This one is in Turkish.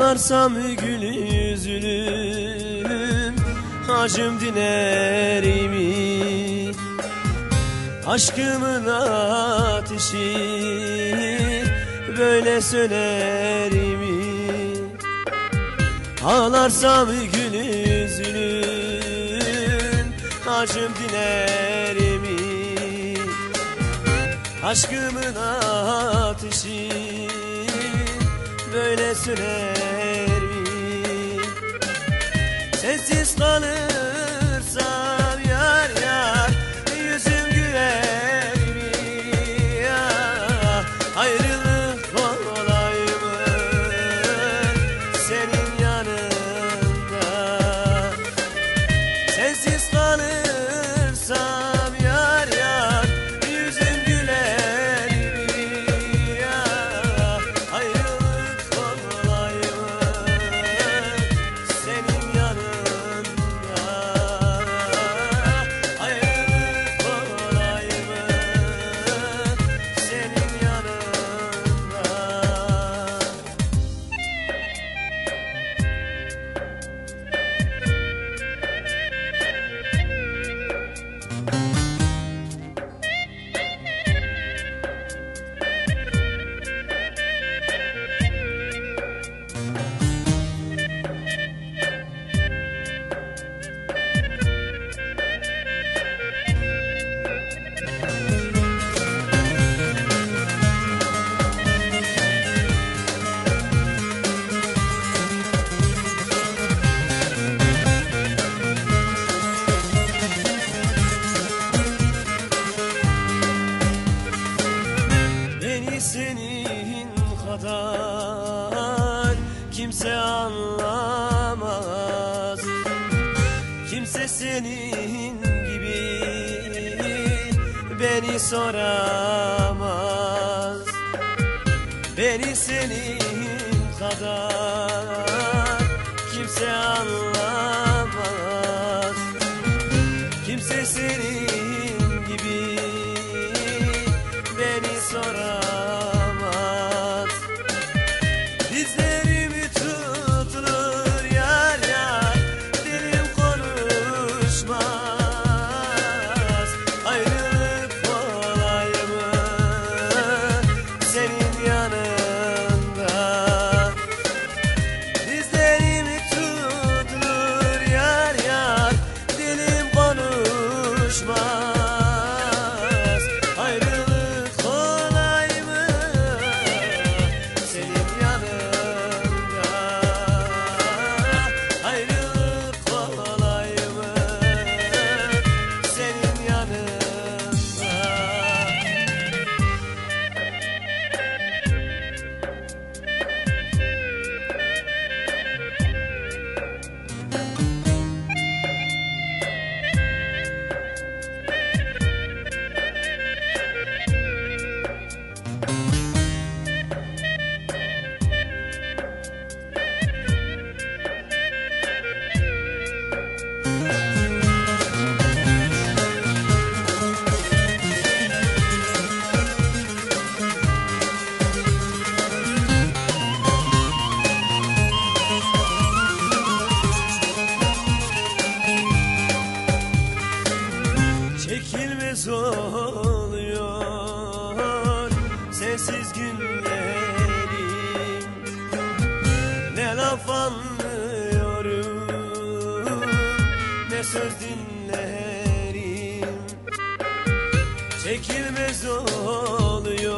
Ağlarsam gül üzülüm Acım dinerimi Aşkımın ateşi Böyle sönerimi Ağlarsam gül üzülüm Acım dinerimi Aşkımın ateşi böyle sürer mi? Sessiz kalırsam senin gibi beni soramaz. Beni senin kadar kimse anlamaz sensiz günlerim Ne laf anlıyorum ne söz dinlerim. Çekilmez oluyor